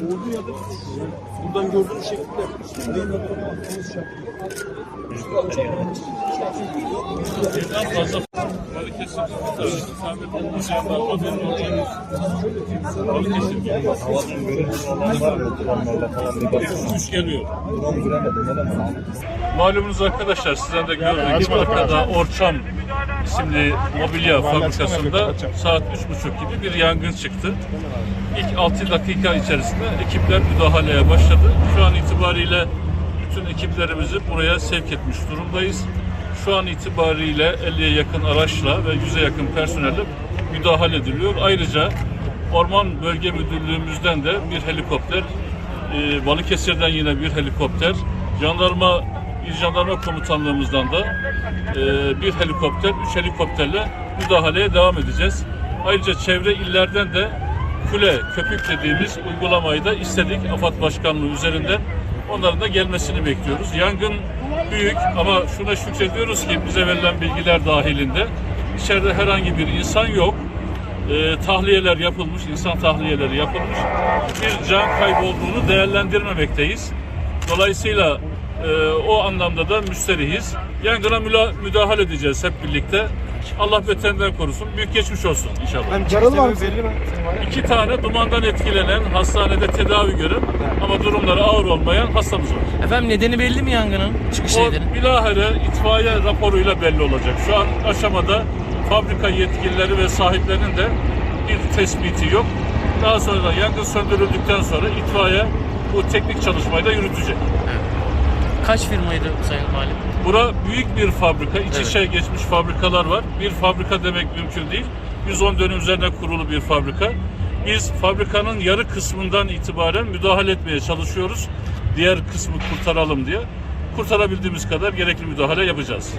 Buradan gördüğünüz şekilde. Benim adamım fazla Balıkesir Üç geliyor. Malumunuz arkadaşlar sizden de gördük arkada Orçam isimli mobilya fabrikasında saat üç buçuk gibi bir yangın çıktı. İlk 6 dakika içerisinde ekipler müdahaleye başladı. Şu an itibariyle bütün ekiplerimizi buraya sevk etmiş durumdayız. Şu an itibariyle 50'ye yakın araçla ve 100'e yakın personelle müdahale ediliyor. Ayrıca Orman Bölge Müdürlüğümüzden de bir helikopter, e, Balıkesir'den yine bir helikopter, jandarma İl Jandarma Komutanlığımızdan da e, bir helikopter, üç helikopterle müdahaleye devam edeceğiz. Ayrıca çevre illerden de kule, köpük dediğimiz uygulamayı da istedik AFAD Başkanlığı üzerinden. Onların da gelmesini bekliyoruz. Yangın büyük ama şuna şükrediyoruz ki bize verilen bilgiler dahilinde içeride herhangi bir insan yok. E, tahliyeler yapılmış, insan tahliyeleri yapılmış. Bir can kaybı olduğunu değerlendirmemekteyiz. Dolayısıyla e, o anlamda da müsterihiz. Yangına müdahale edeceğiz hep birlikte. Allah betenden korusun. Büyük geçmiş olsun inşallah. Yaralı var mı? Belli mi? İki tane dumandan etkilenen, hastanede tedavi gören ama durumları ağır olmayan hastamız var. Efendim nedeni belli mi yangının? Çıkış O nedeni. bilahare itfaiye raporuyla belli olacak. Şu an aşamada fabrika yetkilileri ve sahiplerinin de bir tespiti yok. Daha sonra da yangın söndürüldükten sonra itfaiye bu teknik çalışmayı da yürütecek. Kaç firmaydı Sayın Valim? Bura büyük bir fabrika, iç Evet. içe geçmiş fabrikalar var. Bir fabrika demek mümkün değil. 110 dönüm üzerine kurulu bir fabrika. Biz fabrikanın yarı kısmından itibaren müdahale etmeye çalışıyoruz. Diğer kısmı kurtaralım diye. Kurtarabildiğimiz kadar gerekli müdahale yapacağız.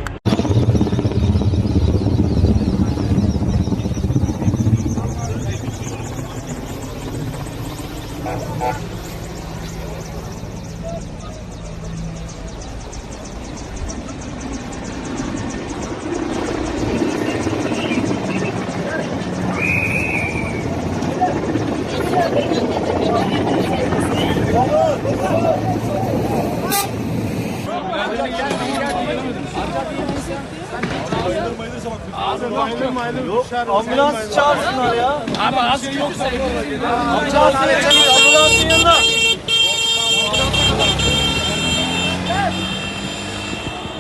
Ambulans çağırsınlar ya. Abi az yoksa. Ambulans yanında.